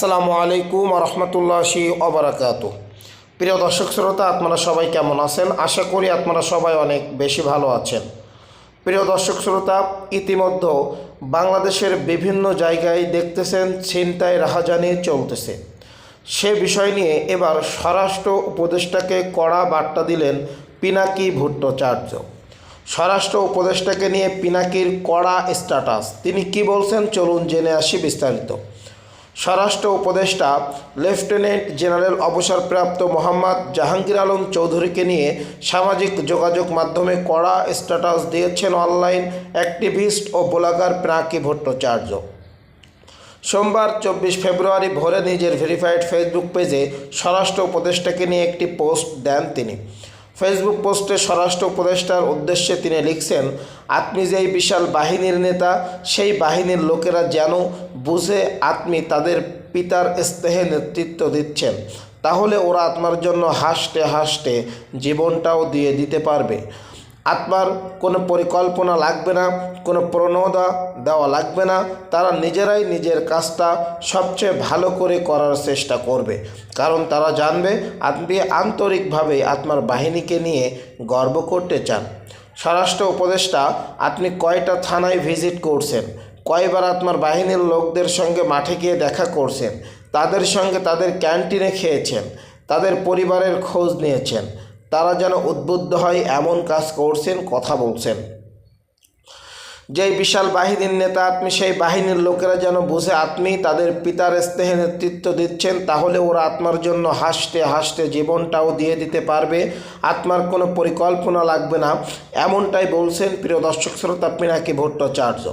আসসালামু আলাইকুম রহমতুল্লাহি অবরাকাত প্রিয় দর্শক শ্রোতা, আপনারা সবাই কেমন আছেন? আশা করি আপনারা সবাই অনেক বেশি ভালো আছেন। প্রিয় দর্শক শ্রোতা, ইতিমধ্যে বাংলাদেশের বিভিন্ন জায়গায় দেখতেছেন ছিনতাই রাহাজানি চলতেছে। সে বিষয় নিয়ে এবার স্বরাষ্ট্র উপদেষ্টাকে কড়া বার্তা দিলেন পিনাকি ভট্টাচার্য। স্বরাষ্ট্র উপদেষ্টাকে নিয়ে পিনাকির কড়া স্ট্যাটাস। তিনি কি বলছেন? চলুন জেনে আসি বিস্তারিত। স্বরাষ্ট্র উপদেষ্টা লেফটেন্যান্ট জেনারেল অবসরপ্রাপ্ত মোহাম্মদ জাহাঙ্গীর আলম চৌধুরীকে নিয়ে সামাজিক যোগাযোগ মাধ্যমে কড়া স্ট্যাটাস দিয়েছেন অনলাইন অ্যাক্টিভিস্ট ও ব্লগার পিনাকি ভট্টাচার্য। সোমবার চব্বিশ ফেব্রুয়ারি ভোরে নিজের ভেরিফাইড ফেসবুক পেজে স্বরাষ্ট্র উপদেষ্টাকে নিয়ে একটি পোস্ট দেন তিনি। ফেসবুক পোস্টে স্বরাষ্ট্র উপদেষ্টার উদ্দেশ্যে তিনি লিখছেন, আপনি যেই বিশাল বাহিনীর নেতা, সেই বাহিনীর লোকেরা যেন বুঝে আপনি তাদের পিতার স্তেহে নেতৃত্ব দিচ্ছেন। তাহলে ওরা আপনার জন্য হাসতে হাসতে জীবনটাও দিয়ে দিতে পারবে। আত্মার কোনো পরিকল্পনা লাগবে না, কোনো প্রণোদা দেওয়া লাগবে না। তারা নিজেরাই নিজের কাজটা সবচেয়ে ভালো করে করার চেষ্টা করবে। কারণ তারা জানবে, আপনি আন্তরিকভাবে আত্মার বাহিনীকে নিয়ে গর্ব করতে চান। স্বরাষ্ট্র উপদেষ্টা, আপনি কয়টা থানায় ভিজিট করছেন? কয়বার আত্মার বাহিনীর লোকদের সঙ্গে মাঠে গিয়ে দেখা করছেন? তাদের সঙ্গে তাদের ক্যান্টিনে খেয়েছেন? তাদের পরিবারের খোঁজ নিয়েছেন? তারা যেন উদ্বুদ্ধ হয়, এমন কাজ করছেন, কথা বলছেন। যেই বিশাল বাহিনীর নেতা আপনি সেই বাহিনীর লোকেরা যেন বুঝে আপনি তাদের পিতার স্নেহে নেতৃত্ব দিচ্ছেন, তাহলে ওরা আত্মার জন্য হাসতে হাসতে জীবনটাও দিয়ে দিতে পারবে। আত্মার কোনো পরিকল্পনা লাগবে না। এমনটাই বলছেন প্রিয় দর্শক শ্রোতা পিনাকি ভট্টাচার্য।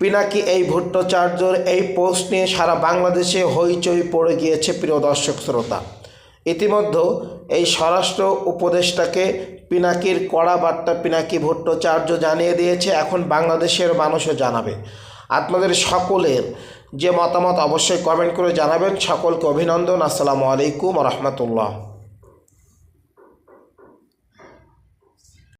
পিনাকি, এই ভট্টাচার্যর এই পোস্ট নিয়ে সারা বাংলাদেশে হইচই পড়ে গিয়েছে প্রিয় দর্শক শ্রোতা। ইতিমধ্যে এই স্বরাষ্ট্র উপদেষ্টাকে পিনাকির কড়া বার্তা পিনাকি ভট্টাচার্য জানিয়ে দিয়েছে, এখন বাংলাদেশের মানুষও জানাবে। আপনাদের সকলের যে মতামত অবশ্যই কমেন্ট করে জানাবেন। সকলকে অভিনন্দন। আসসালামু আলাইকুম রহমতুল্লাহ।